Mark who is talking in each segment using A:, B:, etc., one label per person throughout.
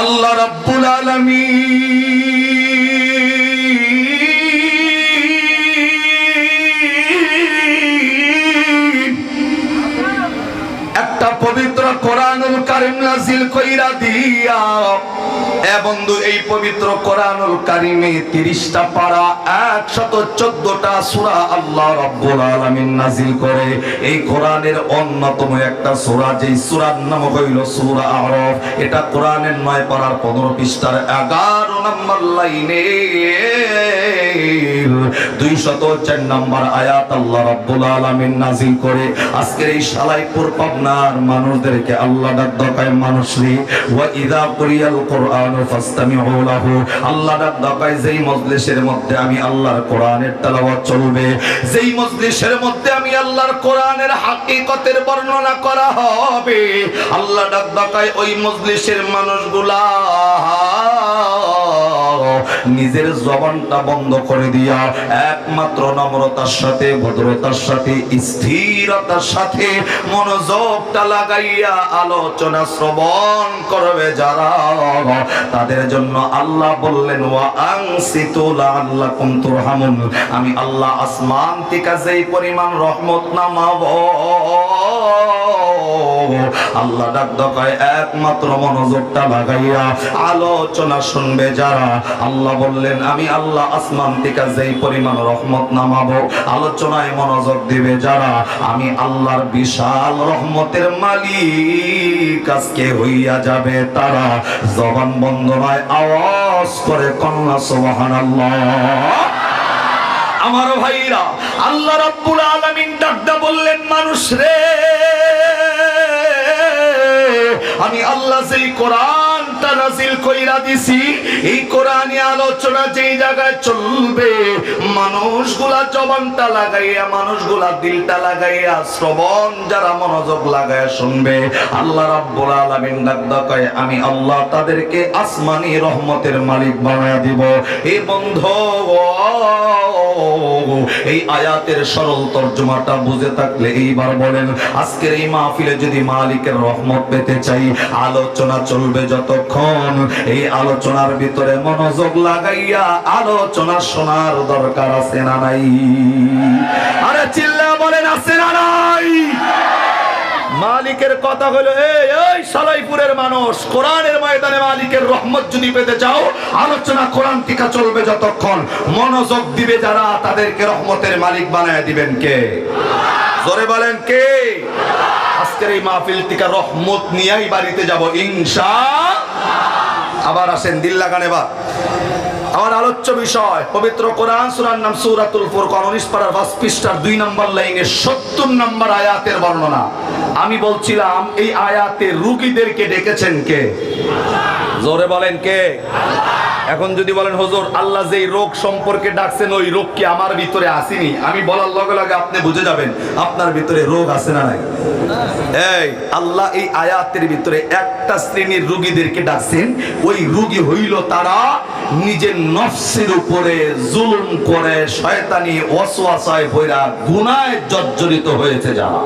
A: আল্লাহ রাব্বুল আলামিন। একটা পবিত্র কোরআনুল কারিম নাজিল কইরা দিয়া এ বন্ধু, এই পবিত্র কোরআনুল কারিমে তিরিশটা পারা, একশত চোদ্দটা সুরা আল্লাহ রব্বুল আলামিন নাজিল করে। এই কোরআনের অন্যতম একটা সুরা, যেই সুরার নাম হইল সুরা আরফ। এটা কোরআনের নয় পারার পনেরো পৃষ্ঠার এগারো নম্বর লাইনে। দুইশত চার নম্বর আয়াত আল্লাহ রব্বুল আলামিন নাজিল করে। আজকের এই সালাইপুর পাবনার মানুষদেরকে আল্লাহ ডাক দকায় মানুষ ওয়া ইদা কুরিয়াল কোরআন ফাসতামিউ লাহু। আল্লাহ ডাক দকায় যেই মজলিসের মধ্যে আমি আল্লাহর কোরআনের তেলাওয়াত চলবে, যেই মজলিসের মধ্যে আমি আল্লাহর কোরআনের হাকিকতের বর্ণনা করা হবে, আল্লাহ ডাক দকায় ওই মজলিসের মানুষগুলা নিজের জবানটা বন্ধ করে দিয়া একমাত্র নম্রতার সাথে, ভদ্রতার সাথে, স্থিরতার সাথে মনোযোগটা লাগাইয়া আলোচনা শ্রবণ করবে যারা। তাদের জন্য আল্লাহ বললেন, ওয়া আনসিতু লাআল্লাকুম তুরহামুন। আমি আল্লাহ আসমান থেকে যেই পরিমাণ রহমত নামাবো আল্লাহ ডাক দকায় একমাত্র মনোযোগটা লাগাইয়া আলোচনা শুনবে যারা। আল্লাহ বললেন, আমি আল্লাহ আসমান থেকে যেই পরিমাণ রহমত নামাবো, আলোচনায় মনোযোগ দিবে যারা। আমি আল্লাহর বিশাল রহমতের মালিক। আজকে হইয়া যাবে তারা। জবান বন্ধ নয়, আওয়াজ করে কন্যা সোহান আমার ভাইরা, আল্লাহ রাব্বুল আলামিন ডাকদা বললেন, মানুষ রে আমি আল্লাহ যেই কোরআনটা নাজিল কইরা দিছি, এই আলোচনা যেই জায়গায় চলবে, মানুষগুলা জবানটা লাগাইয়া, মানুষগুলা দিলটা লাগাইয়া, শ্রবণ যারা মনোযোগ শুনবে, আল্লাহ রাব্বুল আলামিন কয়, আমি আল্লাহ তাদেরকে আসমানি রহমতের মালিক বানায়া দিব। এই বন্ধু, এই আয়াতের সরল তর্জমাটা বুঝে থাকলে এইবার বলেন, আজকের এই মাহফিলে যদি মালিকের রহমত পেতে চাই, আলোচনা চলবে যতক্ষণ এই আলোচনার ভিতরে মনোযোগ লাগাইয়া আলোচনা শোনার দরকার আছে না নাই? আরে চিল্লা বলেন, আছে না নাই? মালিকের কথা হলো, এই এই সালাইপুরের মানুষ, কোরআনের ময়দানে মালিকের রহমত যদি পেতে চাও, আলোচনা কোরআন টিকা চলবে যতক্ষণ। মনোযোগ দিবে যারা, তাদেরকে রহমতের মালিক বানায় দিবেন কে? জোরে বলেন, কে? আজকের এই মাহফিল টিকা রহমত নিয়েই বাড়িতে যাব, ইনশা আবার আসেন, দিল লাগান আমার আলোচ্য বিষয়, পবিত্র কোরআন সুরার নাম সুরাতুল ফুরকান 19 পারার 5 পৃষ্ঠার 2 নম্বর লাইনে 70 নম্বর আয়াতের বর্ণনা। আমি বলছিলাম, এই আয়াতে রোগীদেরকে ডেকেছেন কে? জোরে বলেন কে? এখন যদি বলেন, হুজুর, আল্লাহ যেই রোগ সম্পর্কে ডাকছেন, ওই রোগ কি আমার ভিতরে আসেনি? আমি বলার লগে লগে আপনি বুঝে যাবেন, আপনার ভিতরে রোগ আছে না নাই। এই, আল্লাহ এই আয়াতের ভিতরে একটা শ্রেণির রুগীদেরকে ডাকছেন, ওই রুগী হইল তারা নিজের নফসের উপরে জুলুম করে, শয়তানি ওয়াসওয়াসায় ভৈরা গুনায় জর্জরিত হয়েছে যারা।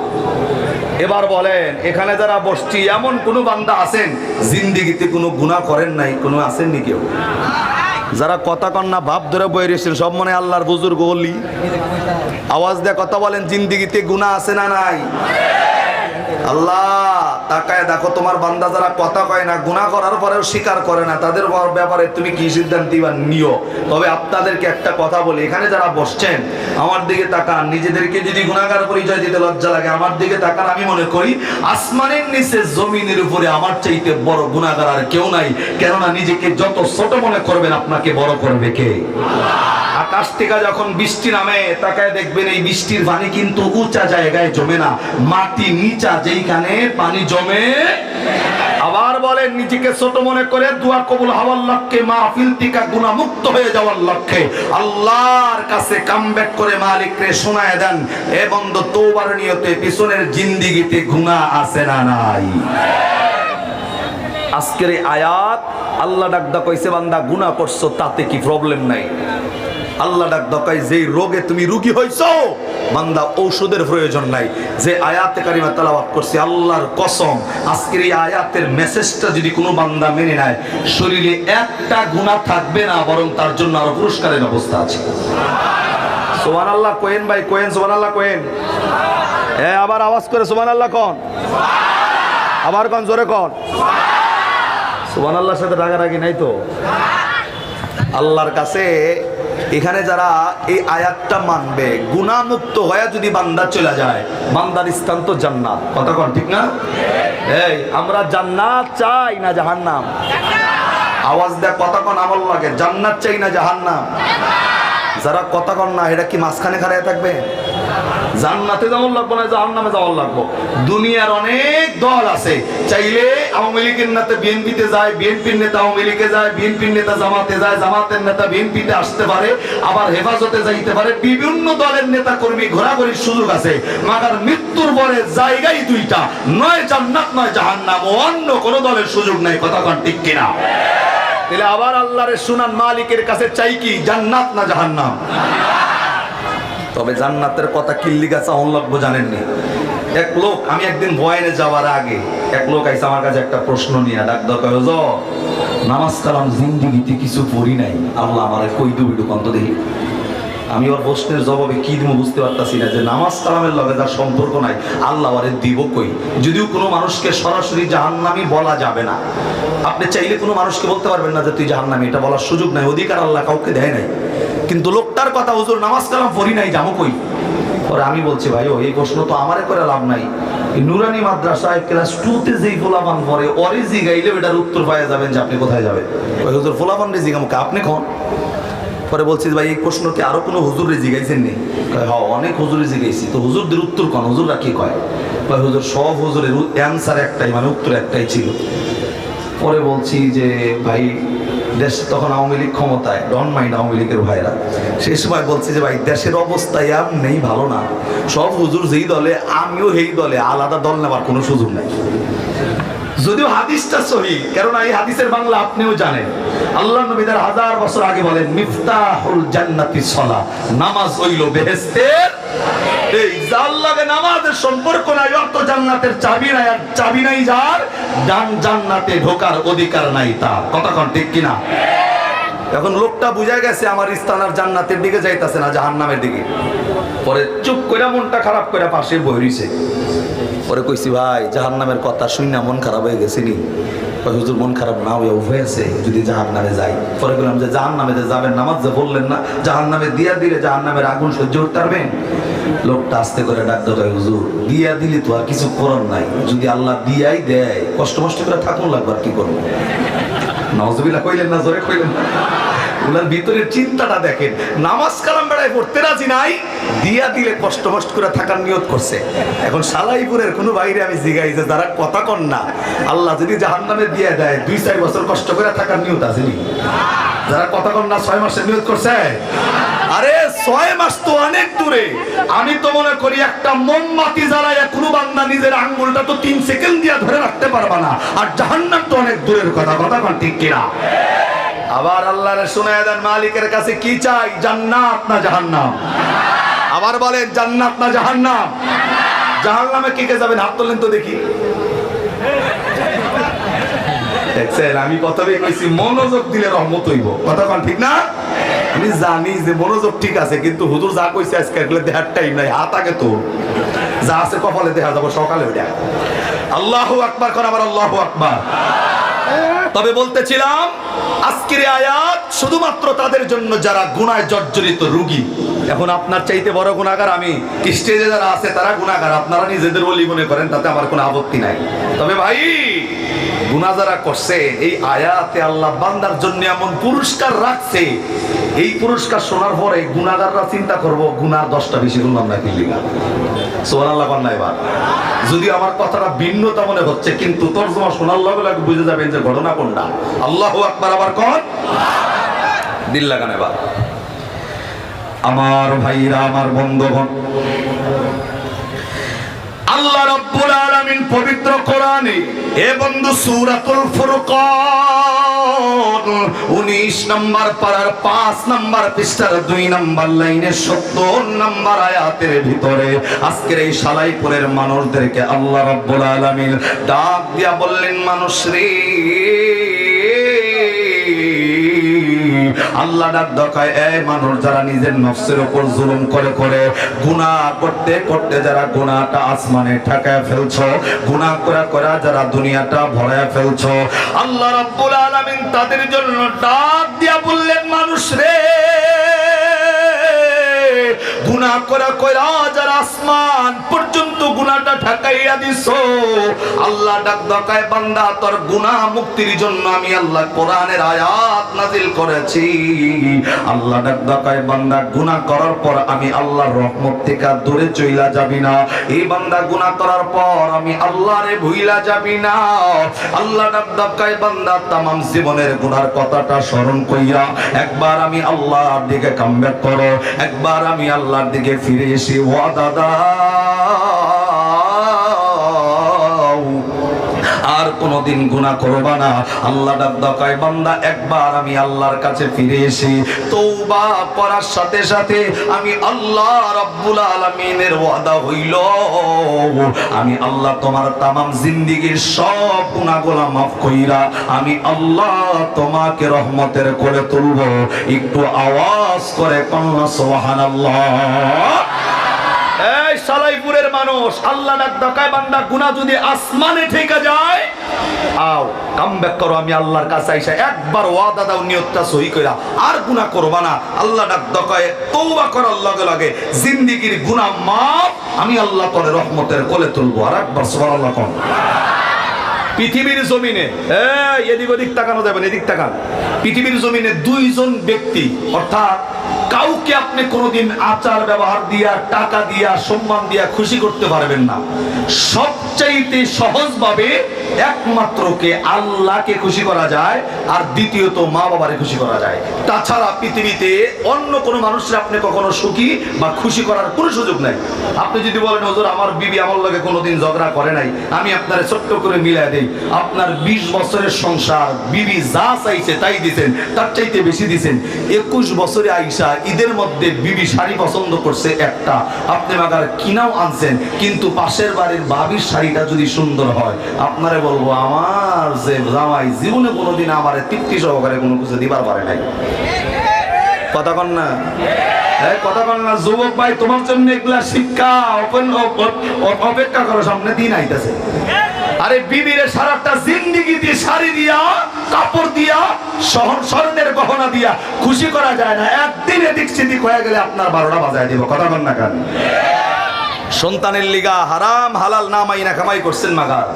A: এবার বলেন, এখানে যারা বসছি, এমন কোনো বান্দা আছেন? জিন্দিগিতে কোনো গুণা করেন নাই, কোনো আছেননি কেউ? যারা কথা কন্যা ভাব ধরে বয়ে রয়েছেন সব মনে আল্লাহর বুজুর্গ বললি আওয়াজ দিয়ে কথা বলেন, জিন্দিগিতে গুণা আছে না নাই? আল্লাহ! তাকায় দেখো, তোমার বান্দা যারা কথা কয় না, গুনাহ করার পরেও স্বীকার করে না, তাদের ব্যাপারে তুমি কি সিদ্ধান্ত দিবা? নিও। তবে আপনাদেরকে একটা কথা বলি, এখানে যারা বসছেন, আমার দিকে তাকান। নিজেদেরকে যদি গুণাগার পরিচয় দিতে লজ্জা লাগে, আমার দিকে তাকান। আমি মনে করি, আসমানের নিচে, জমিনের উপরে আমার চাইতে বড় গুণাগার আর কেউ নাই। কেননা নিজেকে যত ছোট মনে করবেন, আপনাকে বড় করবে কে? আকাশ থেকে যখন বৃষ্টি নামে, তাকায় দেখবেন এই বৃষ্টির পানি কিন্তু উঁচা জায়গায় জমে না। মাটি নিচা, যেইখানে পানি জমে আবার বলেন, নিজেকে ছোট মনে করে দোয়া কবুল হওয়ার লক্ষ্যে, মাহফিল টিকা গুণা মুক্ত হয়ে যাওয়ার লক্ষ্যে আল্লাহর কাছে কামব্যাক করে মালিকরে শোনায় দেন এ বন্ধ তৌবার নিয়তে পিছনের জিন্দিগিতে গুণা আছে না নাই? আজকের আয়াত, আল্লাহ ডাকদা কইছে, বান্দা, গুনাহ করছ, তাতে কি প্রবলেম নাই? আল্লাহ ডাক দকাই যেই রোগে তুমি রুগী হইছো বান্দা ঔষধের প্রয়োজন নাই। যে আয়াতে কারিমা তালাবাত করছে, আল্লাহর কসম, আজকের এই আয়াতের মেসেজটা যদি কোনো বান্দা মেনে নেয়, শরীরে একটা গুণা থাকবে না, বরং তার জন্য আরও পুরস্কারের ব্যবস্থা আছে। সোমান আল্লাহ কোয়েন ভাই, কোয়েন সোমান আল্লাহ কোয়েন। হ্যাঁ আবার আওয়াজ করে সোমান আল্লাহ কন। আবার কন, জোরে কন। সোমান আল্লাহর সাথে রাগারাগি নাই তো? আল্লাহর কাছে এখানে যারা এই আয়াতটা মানবে গুণামুক্ত হয়ে যদি বান্দা চলে যায়, বান্দার স্থান তো জান্নাত। কথা কন, ঠিক না? এই, আমরা জান্নাত চাই না জাহান্নাম? আওয়াজ দেয় কন, আমল লাগে। জান্নাত চাই না জাহান্নাম? যারা কন না এটা কি মাঝখানে খাড়ায় থাকবে? জান্নাতে যেমন লাগবো না, জাহান্নামে যেমন লাগবো। দুনিয়ার অনেক দল আছে। চাইলে আওয়ামী লীগের নেতা বিএনপিতে যায়, বিএনপির নেতা আওয়ামী লীগে যায়, বিএনপির নেতা জামাতে যায়, জামাতের নেতা বিএনপিতে আসতে পারে, আবার হেফাজতে যাইতে পারে। বিভিন্ন দলের নেতা কর্মী ঘোরাঘুরির সুযোগ আছে। মাগার মৃত্যুর পরে জায়গায় দুইটা, নয় জান্নাত, নয় জাহান্নাম ও অন্য কোনো দলের সুযোগ নাই। কথা ঠিক কিনা? তাহলে আবার আল্লাহর সুনান মালিকের কাছে চাই কি, জান্নাত না জাহান্নাম? তবে জান্নাতের কথা কিল্লি অন লাগবো জানেননি? এক লোক, আমি একদিন বয়ানে যাওয়ার আগে, এক লোক আইসা আমার কাছে একটা প্রশ্ন নিয়ে ডাক দরকার নামাজ কালাম জিন্দিগিতে কিছু পড়ি নাই? আল্লাহ আমার কই দুবি ঢুকান্ত দেখি আমি ওর প্রশ্নের জবাবে কি দিব বুঝতে পারতাছি না যে নামাজ কালামের লগে যার সম্পর্ক নাই, আল্লাহ আরে দিব কই? যদিও কোনো মানুষকে সরাসরি জাহান্নামি বলা যাবে না। আপনি চাইলে কোনো মানুষকে বলতে পারবেন না যে তুই জাহান্নামি, এটা বলার সুযোগ নাই, অধিকার আল্লাহ কাউকে দেয় নাই। কিন্তু লোকটার কথা হুজুর নামাজ কালাম পড়ি নাই যাব কই? পরে আমি বলছি ভাই ও এই প্রশ্ন তো আমারে করে লাভ নাই। নুরানি মাদ্রাসায় ক্লাস টুতে যেই ফোলাপান পরে অরে জিগাইলে এটার উত্তর পাওয়া যাবেন যে আপনি কোথায় যাবেন। ওই হুজুর ফোলাপান রে জিগামুকে আপনি খন? পরে বলছি ভাই এই প্রশ্ন কি আরও কোনো হুজুরে জিগাইছেন নি? কয়, হ্যাঁ অনেক হুজুরে জিগাইছি। তো হুজুরদের উত্তর কোন? হুজুররা কি কয়? কয় হুজুর সব হুজুরের অ্যান্সার একটাই মানে উত্তর একটাই ছিল। পরে বলছি যে ভাই দেশ তখন আওয়ামী লীগ ক্ষমতায় ডন মাইন্ড আওয়ামী লীগের ভাইরা। সেই সময় বলছে যে, ভাই, দেশের অবস্থা আর নেই, ভালো না। সব হুজুর যেই দলে, আমিও সেই দলে, আলাদা দল নেওয়ার কোনো সুযোগ নাই। যদিও হাদিসটা সহি, কেননা এই হাদিসের বাংলা আপনিও জানেন। আল্লাহ নবীদের হাজার বছর আগে বলেন, মিফতাহুল জান্নাতি সলা, নামাজ হইল বেহেস্তের এই যার নামাজের সম্পর্ক নাই, অর্থ জান্নাতের চাবি নাই, আর চাবি নাই যার ডান জান্নাতে ঢোকার অধিকার নাই তা কন ঠিক কিনা? এখন লোকটা বুঝা গেছে আমার আর জান্নাতের দিকে যাইতাছে না, জাহান্নামের দিকে। পরে চুপ করে মনটা খারাপ করে পাশে রইছে। পরে কইছি, ভাই জাহান নামের কথা শুই না মন খারাপ হয়ে গেছে নি। হুজুর, মন খারাপ না হয়ে আছে, যদি জাহান নামে যাই। পরে বললাম যে জাহান নামে যে যাবেন, নামাজ যে বললেন না জাহান নামে দিয়া দিলে জাহান নামের আগুন সহ্য করতে পারবেন? লোকটা আস্তে করে ডাক দেয় হুজুর, দিয়া দিলি তো আর কিছু করার নাই। যদি আল্লাহ দিয়াই দেয়, কষ্ট মষ্ট করে থাকুন লাগবে আর কি করব? নজবিলা কইলেন না, জোরে কইলেন না। ওনার ভিতরের চিন্তাটা দেখেন। নামাজ কালাম বেড়ায় পড়তে রাজি নাই, দিয়া দিলে কষ্ট মষ্ট করে থাকার নিয়ত করছে। এখন সালাইপুরের কোনো বাইরে আমি জিগাই যে যারা কথা কন না, আল্লাহ যদি জাহান নামে দিয়ে দেয়, দুই চার বছর কষ্ট করে থাকার নিয়ত আছে নি? যারা কথা কন না, ছয় মাসের নিয়ত করছে? আরে, ছয় মাস তো অনেক দূরে। আমি তো মনে করি একটা মোমবাতি জ্বালায় কোনো বান্দা নিজের আঙ্গুলটা তো তিন সেকেন্ড দিয়ে ধরে রাখতে পারবা না। আর জাহান্নাম তো অনেক দূরের কথা কথা কন ঠিক কিনা? আবার আল্লাহর শুনে দেন, মালিকের কাছে কি চাই? জান্নাত না জাহান্নাম? আবার বলেন, জান্নাত না জাহান্নাম? জাহান্নামে কে কে যাবেন? হাত তোলেন তো দেখি। দেখছেন, আমি কথাই কইছি, মনোযোগ দিলে রহমত হইব। কথা কন ঠিক না? আমি জানি যে মনোযোগ ঠিক আছে, কিন্তু হুজুর যা কইছে আজকে এগুলো দেখার টাইম নাই, হাত আগে তো যা আছে কপালে দেখা যাব, সকালে ওইটা। আল্লাহ আকবার, কর আবার আল্লাহ আকবার। তবে বলতেছিলাম, আজকের আয়াত শুধুমাত্র তাদের জন্য যারা গুনায় জর্জরিত রুগী। এখন আপনার চাইতে বড় গুণাগার আমি। স্টেজে যারা আছে তারা গুণাগার আপনারা নিজেদের বলি মনে করেন, তাতে আমার কোনো আপত্তি নাই। তবে ভাই গুণা যারা করছে, এই আয়াতে আল্লাহ বান্দার জন্য এমন পুরস্কার রাখছে। এই পুরস্কার শোনার পরে গুণাগাররা চিন্তা করব গুনার দশটা বেশি গুনলাম না সোহান আল্লাহ বান্না এবার। যদি আমার কথাটা ভিন্নতা মনে হচ্ছে, কিন্তু তর্জমা শোনার লগে লগে বুঝে যাবেন যে ঘটনা কোনটা। আল্লাহ আকবার, আবার কন? দিল লাগান এবার। আমার ভাইরা, আমার বন্ধুগণ, আল্লাহ রাব্বুল আলামিন পবিত্র কোরআনে, এ বন্ধু সূরাতুল ফুরকান উনিশ নম্বর পাড়ার পাঁচ নম্বর পৃষ্ঠার দুই নম্বর লাইনের সত্তর নম্বর আয়াতের ভিতরে আজকের এই সালাইপুরের মানুষদেরকে আল্লাহ রব্বুল আলমিন ডাক দিয়া বললেন, মানুষ রে আল্লাহ ডাক দকায় এই মানুষ যারা নিজের নফসের উপর জুলুম করে করে, গুনাহ করতে করতে যারা গুনাহটা আসমানে ঠেকায় ফেলছো, গুনাহ করা করা যারা দুনিয়াটা ভরায় ফেলছ, আল্লাহ রাব্বুল আলামিন তাদের জন্য ডাক দিয়া বললেন, মানুষ রে, গুনাহ করা করা যারা আসমান পর্যন্ত গুনাহটা ঠেকাইয়া দিছো। আল্লাহ ডাক দকায় বান্দা, তোর গুনাহ মুক্তির জন্য আমি আল্লাহ কোরআনের আয়াত নাজিল করেছি। আল্লাহ ডাক দকায় বান্দা, গুনাহ করার পর আমি আল্লাহর রহমত থেকে দূরে চইলা যাবি না। এই বান্দা, গুনাহ করার পর আমি আল্লাহরে ভুইলা যাবি না। আল্লাহ ডাক দকায় বান্দা, তামাম জীবনের গুনার কথাটা স্মরণ কইরা একবার আমি আল্লাহর দিকে কামব্যাক করো। একবার আমি আল্লাহর দিকে ফিরে এসে ওয়াদা আর কোনোদিন গুণা করবা না। আল্লাহ ডাক দকায় বান্দা, একবার আমি আল্লাহর কাছে ফিরে এসে তৌবা করার সাথে সাথে আমি আল্লাহ রাব্বুল আলামিনের ওয়াদা হইল। আমি আল্লাহ তোমার তামাম জিন্দিগির সব গুনাহগুলো মাফ কইরা আমি আল্লাহ তোমাকে রহমতের করে তুলব। একটু আওয়াজ করে কন্যা, সুবহানাল্লাহ। এই সালাইপুরের মানুষ আল্লাহ ডাক ডাকায় বান্দা গুনাহ যদি আসমানে ঠেকা যায়, আও কাম ব্যাক করো, আমি আল্লাহর কাছে আইসা একবার ওয়াদা দাও, নিয়তটা সহি কইরা। আর গুনাহ করবা না আল্লাহ ডাক ডাকায় তওবা করার লগে লগে জিন্দেগীর গুনাহ মাফ, আমি আল্লাহ করে রহমতের কোলে তুলবো। আর একবার সুবহানাল্লাহ কোন। পৃথিবীর জমিনে এদিক ওদিক তাকানো যাবে এদিক তাকান। পৃথিবীর জমিনে দুইজন ব্যক্তি, অর্থাৎ কাউকে আপনি কোনোদিন আচার ব্যবহার দিয়া টাকা দিয়া সম্মান দিয়া খুশি করতে পারবেন না। সবচাইতে সহজভাবে একমাত্র কে আল্লাহকে খুশি করা যায় আর দ্বিতীয়ত মা বাবারে খুশি করা যায়। তাছাড়া পৃথিবীতে অন্য কোনো মানুষের আপনি কখনো সুখী বা খুশি করার কোনো সুযোগ নাই। আপনি যদি বলেন, হুজুর, আমার বিবি আমার লগে কোনোদিন ঝগড়া করে নাই, আমি আপনার ছোট্ট করে মিলাই দেই। আপনার ২০ বছরের সংসার, বিবি যা চাইছে তাই দিছেন, তার চাইতে বেশি দিছেন। একুশ বছরে আইসা ঈদের মধ্যে বিবি শাড়ি পছন্দ করছে একটা। আপনি মাগার কিনাও আনছেন, কিন্তু পাশের বাড়ির বাবির শাড়িটা যদি সুন্দর হয়, আপনারে বলব, আমার যে জামাই জীবনে কোনোদিন আমার তৃপ্তি সহকারে কোনো কিছু দিবার পারে নাই। কথা কন না? দিয়ে কাপড় দিয়া স্বর্ণের খুশি করা যায় না। একদিন এদিক সেদিক হয়ে গেলে আপনার বারোটা বাজায় দিব। কথা কন না কেন? সন্তানের লিগা হারাম, হালাল না মাইনা কামাই করছেন মাগার।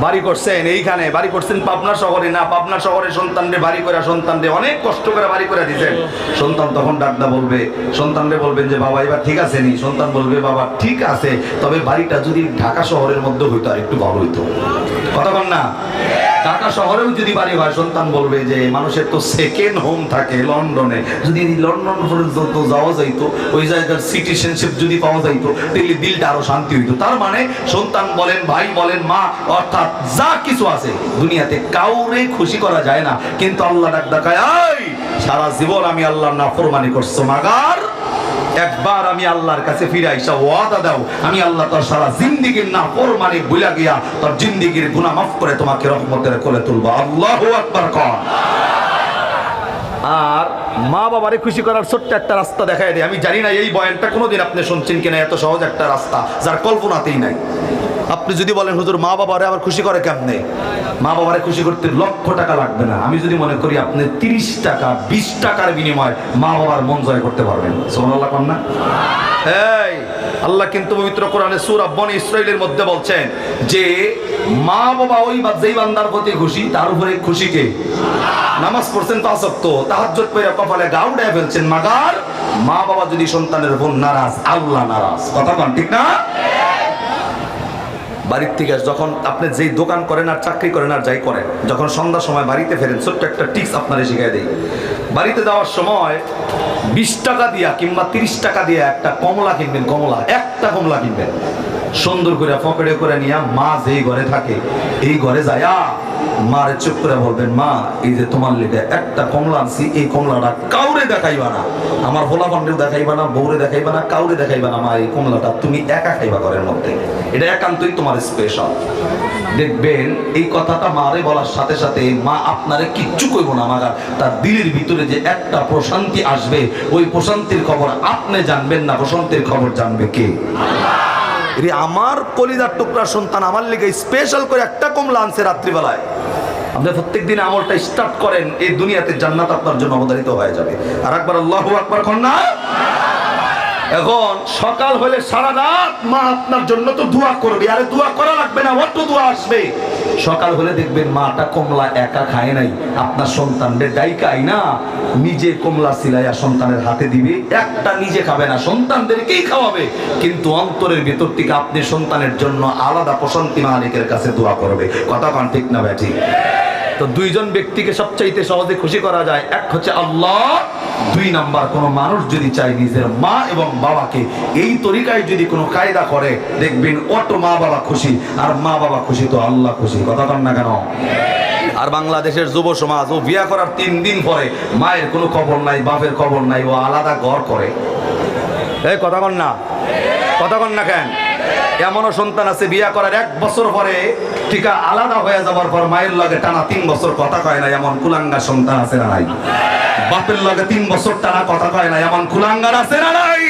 A: বাড়ি করছেন এইখানে, বাড়ি করছেন পাবনা শহরে। না, পাবনা শহরে সন্তানরে বাড়ি করে সন্তানরে অনেক কষ্ট করে বাড়ি করে দিতেন সন্তান তখন ডাকদা বলবে, সন্তানরে বলবেন যে, বাবা, এবার ঠিক আছে নি। সন্তান বলবে, বাবা, ঠিক আছে। তবে বাড়িটা যদি ঢাকা শহরের মধ্যে হইতো আর একটু ভালো হইতো। বল না? ঢাকা শহরেও যদি বাড়ি হয় সন্তান বলবে যে মানুষের তো সেকেন্ড হোম থাকে লন্ডনে। যদি লন্ডন পর্যন্ত যাওয়া যাইতো ওই জায়গার সিটিজেনশিপ যদি পাওয়া যাইতো তাহলে দিলটা আরও শান্তি হইতো। তার মানে সন্তান বলেন ভাই বলেন মা অর্থাৎ যা কিছু আছে দুনিয়াতে কাউরে খুশি করা যায় না। কিন্তু আল্লাহ ডাক ডাকায় "এই, সারা জীবন আমি আল্লাহর নাফরমানি করছ। মাগার একবার আমি আল্লাহর কাছে ফিরে আইসা ওয়াদা দাও, আমি আল্লাহ তোর সারা জিন্দিগির না মানে ভুলা গিয়া তোর জিন্দিগির গুনাহ মাফ করে তোমাকে রহমতের কোলে তুলবো। আল্লাহু আকবার কর। আর মা বাবারে খুশি করার ছোট্ট একটা রাস্তা দেখায় দেয় আমি জানি না এই বয়ানটা কোনোদিন আপনি শুনছেন কিনা, এত সহজ একটা রাস্তা, যার কল্পনাতেই নাই। আপনি যদি বলেন, হুজুর, মা বাবারে আবার খুশি করে কেমনে? মা বাবারে খুশি করতে লক্ষ টাকা লাগবে না। আমি যদি মনে করি আপনি তিরিশ টাকা, বিশ টাকার বিনিময়ে মা বাবার মন জয় করতে পারবেন। সোমাল্লাহ কন্যা এই, আল্লাহ কিন্তু পবিত্র কোরআনে সূরা বনি ইসরাইলের মধ্যে বলছেন যে, মা বাবা ওই বা যেই বান্দার প্রতি খুশি, তার উপরে খুশি কে? নামাজ পড়ছেন পাঁচ ওয়াক্ত তাহাজ্জুদ পড়ে কপালে গাউডায় ফেলছেন, মাগার মা বাবা যদি সন্তানের উপর নারাজ, আল্লাহ নারাজ। কথা কন, ঠিক না? বাড়ির থেকে যখন আপনি যেই দোকান করেন আর চাকরি করেন আর যাই করেন, যখন সন্ধ্যার সময় বাড়িতে ফেরেন, ছোট্ট একটা টিপস আপনারে শিখাই দেয় বাড়িতে যাওয়ার সময় বিশ টাকা দিয়া কিংবা তিরিশ টাকা দিয়া একটা কমলা কিনবেন, কমলা, একটা কমলা কিনবেন। সুন্দর করে পকেটে করে নিয়ে মা যেই ঘরে থাকে, এই ঘরে যায়া মারে চুপ করে বলবেন, মা, এই যে তোমার লিগে একটা কমলা আনছি, এই কমলাটা কাউরে দেখাইবা না। আমার ভোলা পান্ডেও দেখাইবা না, বউরে দেখাইবা না, কাউরে দেখাইবা না, মা, এই কমলাটা তুমি একা খাইবা ঘরের মধ্যে। এটা একান্তই তোমার স্পেশাল দেখবেন, এই কথাটা মারে বলার সাথে সাথে মা আপনারে কিচ্ছু কইব না, মাগার। তার দিলের ভিতরে যে একটা প্রশান্তি আসবে, ওই প্রশান্তির খবর আপনি জানবেন না, প্রশান্তির খবর জানবে কে? রে আমার কলিদার টুকরা সন্তান আমার লিগে স্পেশাল করে একটা কম লাঞ্চে রাত্রিবেলায়। আপনি প্রত্যেক দিন আমলটা স্টার্ট করেন, এই দুনিয়াতে জান্নাত আপনার জন্য অবধারিত হয়ে যাবে। আর একবার আল্লাহ আকবার কন্যা এখন সকাল হলে সারা রাত মা আপনার জন্য তো দোয়া করবে। আরে দোয়া করা লাগবে না, অত দোয়া আসবে। সকাল হলে দেখবেন মাটা কমলা একা খায় নাই। আপনার সন্তানদের ডাইকাই না, নিজে কমলা সিলাইয়া সন্তানের হাতে দিবে। একটা নিজে খাবে না, সন্তানদেরকেই খাওয়াবে। কিন্তু অন্তরের ভেতর থেকে আপনি সন্তানের জন্য আলাদা প্রশান্তি মালিকের কাছে দোয়া করবে। কথা কান ঠিক না ব্যাটি তো দুইজন ব্যক্তিকে সবচাইতে সহজে খুশি করা যায়। এক হচ্ছে আল্লাহ দুই নাম্বার, কোন মানুষ যদি চায় নিজের মা এবং বাবাকে, এই তরিকায় যদি কোনো কায়দা করে, দেখবেন অটো মা বাবা খুশি, আর মা বাবা খুশি তো আল্লাহ খুশি। কথা কন না কেন? আর বাংলাদেশের যুব সমাজ, ও বিয়া করার তিন দিন পরে মায়ের কোনো খবর নাই, বাপের খবর নাই, ও আলাদা ঘর করে। এই কথা কন না? কথা কন না কেন? এমনও সন্তান আছে, বিয়া করার এক বছর পরে টিকা আলাদা হয়ে যাওয়ার পর মায়ের লগে টানা তিন বছর কথা কয় না, এমন কুলাঙ্গা সন্তান আছে না নাই? বাপের লগে তিন বছর টানা কথা কয় না এমন কুলাঙ্গার আছে না নাই?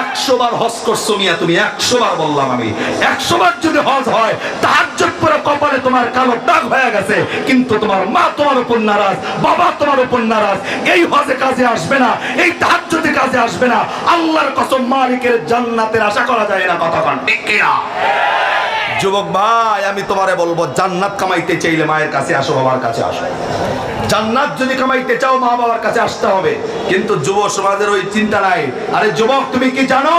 A: একশো বার হজ করছ মিয়া, তুমি একশো বার বললাম আমি। একশো বার যদি হজ হয় তার পরে কপালে তোমার কালো দাগ হয়ে গেছে, কিন্তু তোমার মা তোমার উপর নারাজ, বাবা তোমার উপর নারাজ। এই হজে কাজে আসবে না, এই তাহাজ্জুদে কাজে আসবে না। আল্লাহর কসম মালিকের জান্নাতের আশা করা যায় না, কথা ঠিক কিনা? যুবক ভাই, আমি তোমারে বলব, জান্নাত কামাইতে চাইলে মায়ের কাছে আসো, বাবার কাছে আসো। জান্নাত যদি কামাইতে চাও, মা বাবার কাছে আসতে হবে। কিন্তু যুব সমাজের ওই চিন্তা নাই। আরে যুবক, তুমি কি জানো?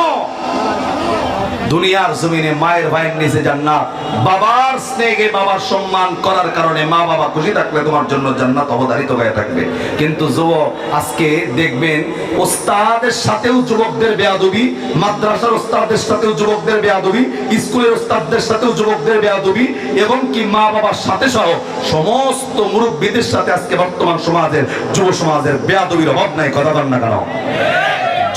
A: দুনিয়ার জমিনে মায়ের ভাইয়ের নিচে জান্নাত। বাবার স্নেহে বাবার সম্মান করার কারণে মা বাবা খুশি থাকলে তোমার জন্য জান্নাত অবধারিত হয়ে থাকবে। কিন্তু যুবক, আজকে দেখবেন ওস্তাদের সাথেও যুবকদের বেয়াদবি, মাদ্রাসার ওস্তাদের সাথেও যুবকদের বেয়াদবি, স্কুলের ওস্তাদদের সাথেও যুবকদের বেয়াদবি এবং কি মা বাবার সাথে সহ সমস্ত মুরব্বীদের সাথে আজকে বর্তমান সমাজের, যুব সমাজের বেয়াদবির অভাব নাই, কথা বল না কেন?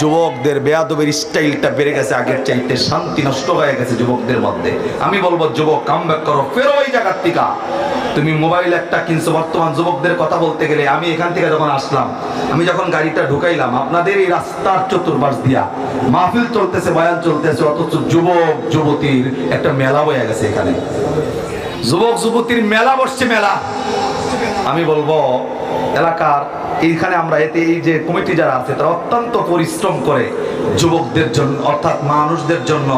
A: যুবকদের বেয়াদবের স্টাইলটা বেড়ে গেছে, আগের চাইতে শান্তি নষ্ট হয়ে গেছে যুবকদের মধ্যে। আমি বলব, যুবক কাম ব্যাক করো, ফেরো ওই জায়গার থেকে। তুমি মোবাইল একটা কিনছো, বর্তমান যুবকদের কথা বলতে গেলে আমি এখান থেকে যখন আসলাম, আমি যখন গাড়িটা ঢুকাইলাম, আপনাদের এই রাস্তার চতুর্পাশ দিয়া মাহফিল চলতেছে, বয়ান চলতেছে, অথচ যুবক, যুবতীর একটা মেলা বয়ে গেছে এখানে। যুবক, যুবতীর মেলা বসছে, মেলা। আমি বলব এলাকার, এইখানে আমরা এতে এই যে কমিটি যারা আছে, তারা অত্যন্ত পরিশ্রম করে যুবকদের জন্য, অর্থাৎ মানুষদের জন্য।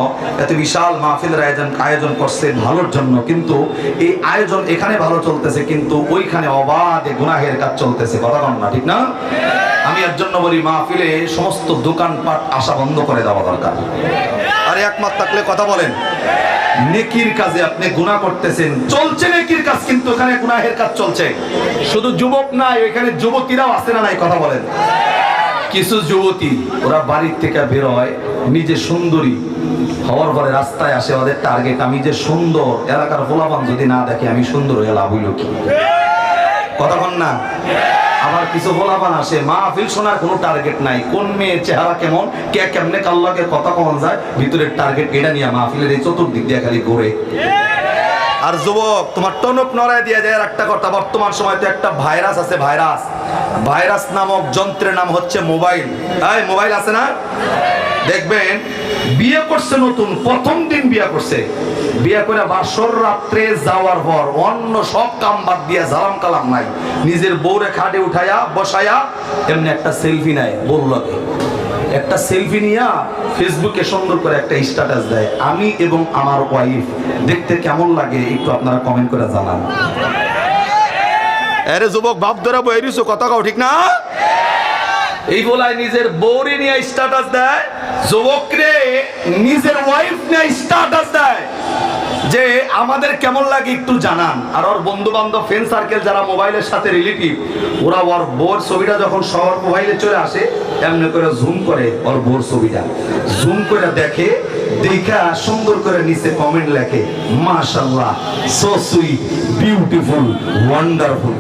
A: এত বিশাল মাহফিলের আয়োজন আয়োজন করছে ভালোর জন্য। কিন্তু এই আয়োজন এখানে ভালো চলতেছে, কিন্তু ওইখানে অবাধে গুনাহের কাজ চলতেছে। কথা বল না, ঠিক না? আমি এর জন্য বলি, মাহফিলে সমস্ত দোকানপাট আসা বন্ধ করে দেওয়া দরকার। আর একমাত্র থাকলে কথা বলেন। নেকির কাজে আপনি গুনাহ করতেছেন। চলছে নেকির কাজ, কিন্তু ওখানে গুনাহের কাজ চলছে। শুধু যুবক নাই ওইখানে যুবতীরাও আছে না নাই, কথা বলেন। কিছু যুবতী, ওরা বাড়ির থেকে বের হয়, নিজে সুন্দরী, হওয়ার পরে রাস্তায় আসে, ওদের টার্গেট আমি যে সুন্দর, এলাকার গোলাপান যদি না দেখে আমি সুন্দর হয়ে লাভ হইল কি? কথা বল না। আবার কিছু বলাবান আসে মাহফিল শোনার কোনো টার্গেট নাই। কোন মেয়ের চেহারা কেমন? কে কেমনে কাল্লাকে কথা কমন যায়? ভিতরের টার্গেট এটা নিয়ে মাহফিলের এই চতুর্দিক দিয়ে খালি ঘুরে। আর যুবক, তোমার টনক নড়ায় দিয়ে যায় একটা কথা। বর্তমান সময় তো একটা ভাইরাস আছে, ভাইরাস। ভাইরাস নামক যন্ত্রের নাম হচ্ছে মোবাইল। এই, মোবাইল আছে না? দেখবেন, বিয়ে করছে নতুন, প্রথম দিন বিয়ে করছে। বিয়ে করে বাসর রাত্রে যাওয়ার পর অন্য সব কাম বাদ দিয়ে জালাম কালাম নাই। নিজের বউরে খাটে উঠায়া, বসায়া, এমনি একটা সেলফি নেয় বউ লাগে। একটা সেলফি নিয়ে ফেসবুকে সুন্দর করে একটা স্ট্যাটাস দেয়। আমি এবং আমার ওয়াইফ দেখতে কেমন লাগে একটু আপনারা কমেন্ট করে জানান। আরে যুবক, বাপ ধরে বইরিছো কথা কাও, ঠিক না? এই বলায় নিজের বউরে নিয়ে স্ট্যাটাস দেয় যুবক রে নিজের ওয়াইফ নিয়ে স্ট্যাটাস দেয়। যে আমাদের কেমন লাগে একটু জানান। আর ওর বন্ধু বান্ধব ফ্রেন্ড সার্কেল যারা মোবাইলের সাথে রিলেটিভ ওরা ওর বোর ছবিটা যখন সবার মোবাইলে চলে আসে, এমনি করে জুম করে ওর বোর ছবিটা। জুম করে দেখে, দেখা সুন্দর করে নিচে কমেন্ট লেখে মাশাল্লাহ সো সুইট বিউটিফুল ওয়ান্ডারফুল